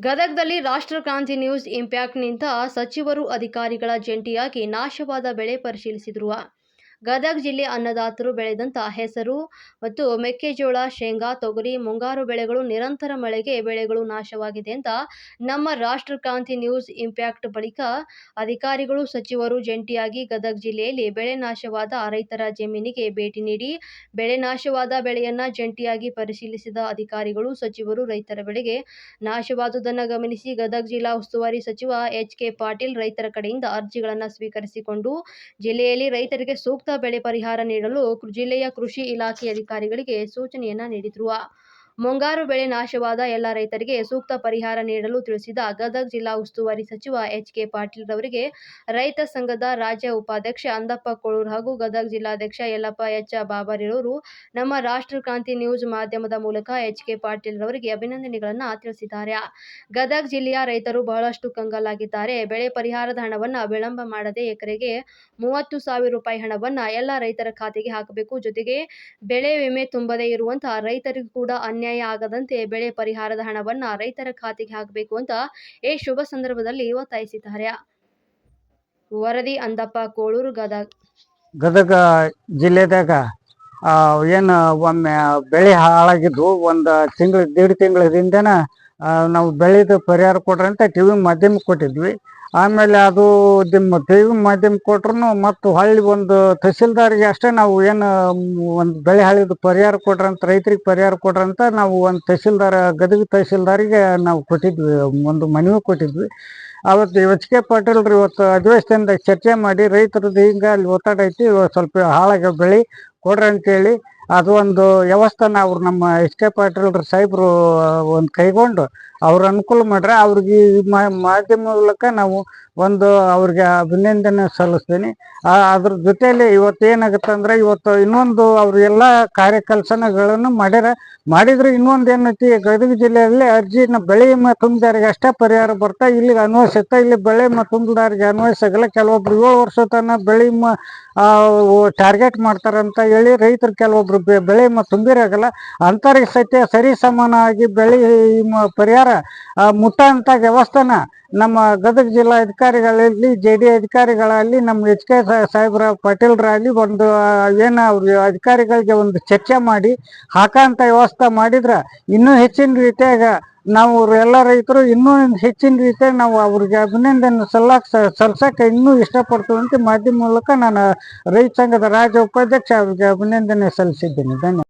ಗದಗದಲ್ಲಿ ರಾಷ್ಟ್ರಕ್ರಾಂತಿ ನ್ಯೂಸ್ ಇಂಪ್ಯಾಕ್ಟ್ನಿಂದ ಸಚಿವರು ಅಧಿಕಾರಿಗಳ ಜಂಟಿಯಾಗಿ ನಾಶವಾದ ಬೆಳೆ ಪರಿಶೀಲಿಸಿದರು ಗದಗ ಜಿಲ್ಲೆ ಅನ್ನದಾತರು ಬೆಳೆದಂತ ಹೆಸರು ಮತ್ತು ಮೆಕ್ಕೆಜೋಳ, ಶೇಂಗಾ, ತೊಗರಿ, ಮುಂಗಾರು ಬೆಳೆಗಳು ನಿರಂತರ ಮಳೆಗೆ ಬೆಳೆಗಳು ನಾಶವಾಗಿದೆ ಅಂತ ನಮ್ಮ ರಾಷ್ಟ್ರಕ್ರಾಂತಿ ನ್ಯೂಸ್ ಇಂಪ್ಯಾಕ್ಟ್ ಬಳಿಕ ಅಧಿಕಾರಿಗಳು, ಸಚಿವರು ಜಂಟಿಯಾಗಿ ಗದಗ ಜಿಲ್ಲೆಯಲ್ಲಿ ಬೆಳೆ ನಾಶವಾದ ರೈತರ ಜಮೀನಿಗೆ ಭೇಟಿ ನೀಡಿ ಬೆಳೆ ನಾಶವಾದ ಬೆಳೆಯನ್ನ ಜಂಟಿಯಾಗಿ ಪರಿಶೀಲಿಸಿದ ಅಧಿಕಾರಿಗಳು, ಸಚಿವರು ರೈತರ ಬೆಳೆಗೆ ನಾಶವಾದುದನ್ನು ಗಮನಿಸಿ ಗದಗ ಜಿಲ್ಲಾ ಉಸ್ತುವಾರಿ ಸಚಿವ ಎಚ್ ಕೆ ಪಾಟೀಲ್ ರೈತರ ಕಡೆಯಿಂದ ಅರ್ಜಿಗಳನ್ನು ಸ್ವೀಕರಿಸಿಕೊಂಡು ಜಿಲ್ಲೆಯಲ್ಲಿ ರೈತರಿಗೆ ಸೂಕ್ತ ಬೆಳೆ ಪರಿಹಾರ ನೀಡಲು ಜಿಲ್ಲೆಯ ಕೃಷಿ ಇಲಾಖೆ ಅಧಿಕಾರಿಗಳಿಗೆ ಸೂಚನೆಯನ್ನ ನೀಡಿದರು. ಮುಂಗಾರು ಬೆಳೆ ನಾಶವಾದ ಎಲ್ಲ ರೈತರಿಗೆ ಸೂಕ್ತ ಪರಿಹಾರ ನೀಡಲು ತಿಳಿಸಿದ ಗದಗ ಜಿಲ್ಲಾ ಉಸ್ತುವಾರಿ ಸಚಿವ ಎಚ್ ಕೆ ಪಾಟೀಲ್ ರವರಿಗೆ ರೈತ ಸಂಘದ ರಾಜ್ಯ ಉಪಾಧ್ಯಕ್ಷ ಅಂದಪ್ಪ ಕೋಳೂರ್ ಹಾಗೂ ಗದಗ ಜಿಲ್ಲಾಧ್ಯಕ್ಷ ಯಲ್ಲಪ್ಪ ಎಚ್ ಬಾಬರಿರವರು ನಮ್ಮ ರಾಷ್ಟ್ರ ಕ್ರಾಂತಿ ನ್ಯೂಸ್ ಮಾಧ್ಯಮದ ಮೂಲಕ ಎಚ್ ಕೆ ಪಾಟೀಲ್ ರವರಿಗೆ ಅಭಿನಂದನೆಗಳನ್ನು ತಿಳಿಸಿದ್ದಾರೆ. ಗದಗ ಜಿಲ್ಲೆಯ ರೈತರು ಬಹಳಷ್ಟು ಕಂಗಾಲಾಗಿದ್ದಾರೆ. ಬೆಳೆ ಪರಿಹಾರದ ಹಣವನ್ನು ವಿಳಂಬ ಮಾಡದೆ ಎಕರೆಗೆ ಮೂವತ್ತು ಸಾವಿರ ರೂಪಾಯಿ ಹಣವನ್ನು ಎಲ್ಲ ರೈತರ ಖಾತೆಗೆ ಹಾಕಬೇಕು. ಜೊತೆಗೆ ಬೆಳೆ ವಿಮೆ ತುಂಬದೇ ಇರುವಂತಹ ರೈತರಿಗೂ ಕೂಡ ಅನ್ಯಾಯ ಆಗದಂತೆ ಬೆಳೆ ಪರಿಹಾರದ ಹಣವನ್ನ ರೈತರ ಖಾತೆಗೆ ಹಾಕಬೇಕು ಅಂತ ಈ ಶುಭ ಸಂದರ್ಭದಲ್ಲಿ ಒತ್ತಾಯಿಸಿದ್ದಾರೆ. ವರದಿ ಅಂದಪ್ಪ ಕೋಳೂರು ಗದಗ. ಗದಗ ಜಿಲ್ಲೆದಾಗ ಏನು ಒಮ್ಮೆ ಬೆಳೆ ಹಾಳಾಗಿದ್ವು ಒಂದು ತಿಂಗಳು ದೇಡ್ ತಿಂಗಳ ಹಿಂದೆನ ಆ, ನಾವು ಬೆಳೆದು ಪರಿಹಾರ ಕೊಡ್ರಿ ಅಂತ ಟಿ ವಿ ಮಾಧ್ಯಮ ಕೊಟ್ಟಿದ್ವಿ. ಆಮೇಲೆ ಅದು ನಿಮ್ಮ ಟಿ ವಿ ಮಾಧ್ಯಮ ಕೊಟ್ರು ಮತ್ತು ಹಳ್ಳಿ ಒಂದು ತಹಸೀಲ್ದಾರ್ಗೆ ಅಷ್ಟೇ ನಾವು ಏನು ಒಂದು ಬೆಳೆ ಹಳ್ಳಿದ ಪರಿಹಾರ ಕೊಡ್ರಿ ಅಂತ, ರೈತರಿಗೆ ಪರಿಹಾರ ಕೊಡ್ರಿ ಅಂತ ನಾವು ಒಂದು ತಹಸೀಲ್ದಾರ್, ಗದಗ ತಹಸೀಲ್ದಾರಿಗೆ ನಾವು ಕೊಟ್ಟಿದ್ವಿ, ಒಂದು ಮನವಿ ಕೊಟ್ಟಿದ್ವಿ. ಅವತ್ತು ಎಚ್ ಕೆ ಪಾಟೀಲ್ ರೀ ಇವತ್ತು ಅಧಿವೇಶನದ ಚರ್ಚೆ ಮಾಡಿ ರೈತರದ್ದು ಹಿಂಗೆ ಅಲ್ಲಿ ಒತ್ತಡ ಐತಿ ಸ್ವಲ್ಪ ಹಾಳಾಗ ಬೆಳೆ ಕೊಡ್ರಿ ಅಂತೇಳಿ ಅದು ಒಂದು ವ್ಯವಸ್ಥೆನ ಅವ್ರು ನಮ್ಮ ಎಸ್ ಕೆ ಪಾಟೀಲ್ ಸಾಹೇಬ್ರು ಒಂದು ಕೈಗೊಂಡು ಅವ್ರ ಅನುಕೂಲ ಮಾಡ್ರೆ ಅವ್ರಿಗೆ ಮಾಧ್ಯಮ ಮೂಲಕ ನಾವು ಒಂದು ಅವ್ರಿಗೆ ಅಭಿನಂದನೆ ಸಲ್ಲಿಸ್ತೀನಿ. ಅದ್ರ ಜೊತೆಯಲ್ಲಿ ಇವತ್ತು ಏನಾಗುತ್ತೆ ಅಂದ್ರೆ ಇವತ್ತು ಇನ್ನೊಂದು ಅವ್ರು ಎಲ್ಲ ಕಾರ್ಯಕಲ್ಪನೆಗಳನ್ನು ಮಾಡ್ಯಾರ. ಮಾಡಿದ್ರೆ ಇನ್ನೊಂದು ಏನೈತಿ, ಗದಗ ಜಿಲ್ಲೆಯಲ್ಲಿ ಅರ್ಜಿನ ಬೆಳೆ ಮತ್ತು ಅಷ್ಟೇ ಪರಿಹಾರ ಬರ್ತಾ, ಇಲ್ಲಿಗೆ ಅನ್ವಯಿಸುತ್ತೆ, ಇಲ್ಲಿ ಬೆಳೆ ಮತ್ತು ತುಂಬಿದಾರಿಗೆ ಅನ್ವಯಿಸಲ್ಲ ಕೆಲವೊಬ್ರು ಏಳು ವರ್ಷ ತನಕ ಬೆಳೆ ಟಾರ್ಗೆಟ್ ಮಾಡ್ತಾರಂತ ಹೇಳಿ ರೈತರು ಕೆಲವೊಬ್ರು ಬೆಳೆ ತುಂಬಿರಾಗಲ್ಲ ಅಂಥವ್ರಿಗೆ ಸತ್ಯ ಸರಿ ಸಮಾನವಾಗಿ ಬೆಳೆ ಪರಿಹಾರ ಮುಟ್ಟಂಥ ವ್ಯವಸ್ಥೆನ ನಮ್ಮ ಗದಗ ಜಿಲ್ಲಾ ಅಧಿಕಾರಿಗಳಲ್ಲಿ ಜೆ ಡಿ ಅಧಿಕಾರಿಗಳಲ್ಲಿ ನಮ್ಮ ಎಚ್ ಕೆ ಸಾಹೇಬ್ರ ಪಾಟೀಲ್ರಾಗಲಿ ಒಂದು ಏನು ಅವ್ರ ಅಧಿಕಾರಿಗಳಿಗೆ ಒಂದು ಚರ್ಚೆ ಮಾಡಿ ಹಾಕೋಂಥ ವ್ಯವಸ್ಥೆ ಮಾಡಿದ್ರೆ ಇನ್ನೂ ಹೆಚ್ಚಿನ ರೀತಿಯಾಗ ನಾವು ಎಲ್ಲ ರೈತರು ಇನ್ನೂ ಹೆಚ್ಚಿನ ರೀತಿಯಾಗಿ ನಾವು ಅವ್ರಿಗೆ ಅಭಿನಂದನೆ ಸಲ್ಲಾಕ್ ಸಲ್ಸಕ್ಕೆ ಇನ್ನೂ ಇಷ್ಟಪಡ್ತೀವಿ ಅಂತ ಮಾಧ್ಯಮ ಮೂಲಕ ನಾನು ರೈತ ಸಂಘದ ರಾಜ್ಯ ಉಪಾಧ್ಯಕ್ಷ ಅವ್ರಿಗೆ ಅಭಿನಂದನೆ ಸಲ್ಲಿಸಿದ್ದೀನಿ. ಧನ್ಯವಾದ.